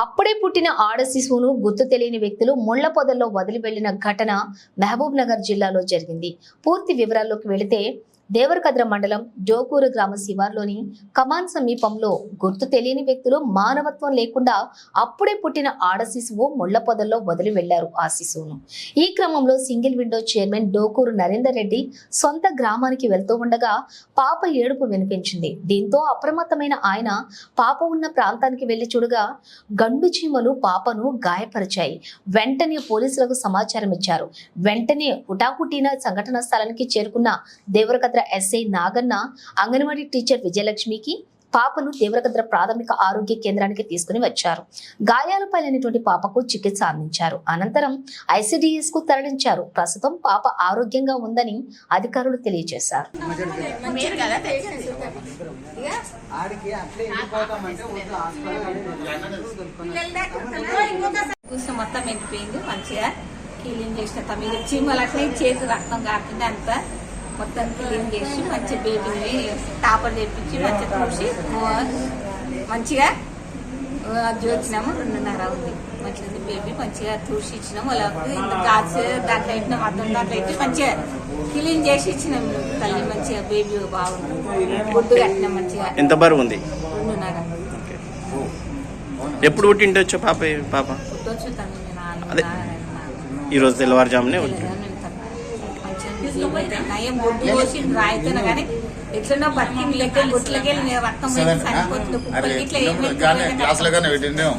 అప్పుడే పుట్టిన ఆడ శిశువును గుర్తు తెలియని వ్యక్తులు ముళ్ళ పొదల్లో వదిలి వెళ్ళిన ఘటన మహబూబ్ నగర్ జిల్లాలో జరిగింది. పూర్తి వివరాల్లోకి వెళితే దేవరకద్ర మండలం డోకూరు గ్రామ శివార్లోని కమాన్ సమీపంలో గుర్తు తెలియని వ్యక్తులు మానవత్వం లేకుండా అప్పుడే పుట్టిన ఆడ శిశువు ముళ్ళ పొదల్లో వదిలి వెళ్ళారు ఆ శిశువును. ఈ క్రమంలో single window chairman Dokur Narender Reddy సొంత గ్రామానికి వెళ్తూ ఉండగా పాప ఏడుపు వినిపించింది. దీంతో అప్రమత్తమైన ఆయన పాప ఉన్న ప్రాంతానికి వెళ్ళి చూడగా గండు చీమలు పాపను గాయపరిచాయి. వెంటనే పోలీసులకు సమాచారం ఇచ్చారు వెంటనే హుటాహుటిన సంఘటన స్థలానికి చేరుకున్న దేవరకద్ర ఎస్ఐ నాగన్న అంగన్వాడీ టీచర్ విజయలక్ష్మికి పాపను దేవరకద్ర ప్రాథమిక ఆరోగ్య కేంద్రానికి తీసుకుని వచ్చారు. గాయాలు పాలైనటువంటి పాపకు చికిత్స అందించారు. అనంతరం ఐసిడిఎస్కు తరలించారు. ప్రస్తుతం పాప ఆరోగ్యంగా ఉందని అధికారులు తెలియజేశారు. మొత్తం ఎండిపోయింది మంచిగా. క్లీన్ చేసిన తమ్మి చీమలు అట్లే చేతి రక్తం కాకుండా అంతా. మొత్తం క్లీన్ చేసి మంచి బేబీని టాపర్ తెప్పించి మంచిగా చూసి మంచిగా జోచినాము రెండున్నర ఉంది మంచిగా బేబీ మంచిగా చూసి ఇచ్చినాము. వాళ్ళకి ఇంత గాజు దాంట్లో ఇట్టినాం అర్థం దాంట్లో ఇట్టి మంచిగా క్లీన్ చేసి ఇచ్చినాం తల్లి మంచిగా బేబీ బాగుంది. గుడ్డు కట్టినాం మంచిగా. ఎంత బరువు ఉంది? రెండున్నర. ఎప్పుడు పుట్టింటొచ్చు పాప పాప? పుట్టొచ్చు తల్లి అదే. నాన్న ఈ రోజు నయం రాయితేనే కానీ ఎట్లనో బతికి లెక్క రక్తం చనిపోతుంది ఇట్లా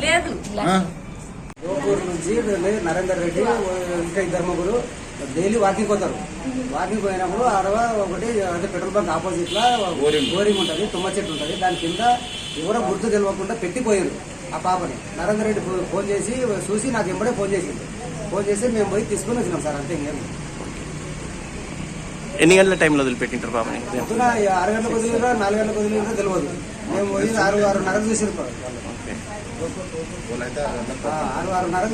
లేదు. గోపూర్ నుంచి నరేందర్ రెడ్డి ఇంకా ఇద్దరు ముగ్గురు డైలీ వాకింగ్ పోతారు. వాకింగ్ పోయినప్పుడు ఆడ ఒకటి అదే పెట్రోల్ బంక్ ఆపోజిట్ లా బోరింగ్. ఉంటది తుమ్మ చెట్టు ఉంటది. దాని కింద ఎవరో గుర్తు తెలియకుండా పెట్టిపోయారు ఆ పాపని. నరేందర్ రెడ్డి ఫోన్ చేసి చూసి నాకు ఎంబడే ఫోన్ చేసింది ఫోన్ చేసి మేము పోయి తీసుకొని వచ్చినాం సార్ అంతే ఇంకేం ఎన్ని గంటల టైంలో వదిలిపెట్టింటారు పాపని పొద్దున ఆరు గంటలకు వదిలిరా నాలుగు గంటలకు వదిలిరా తెలియదు మేము పోయి ఆరు ఆరున్నరకు చూసిరు ఆరు ఆరున్నర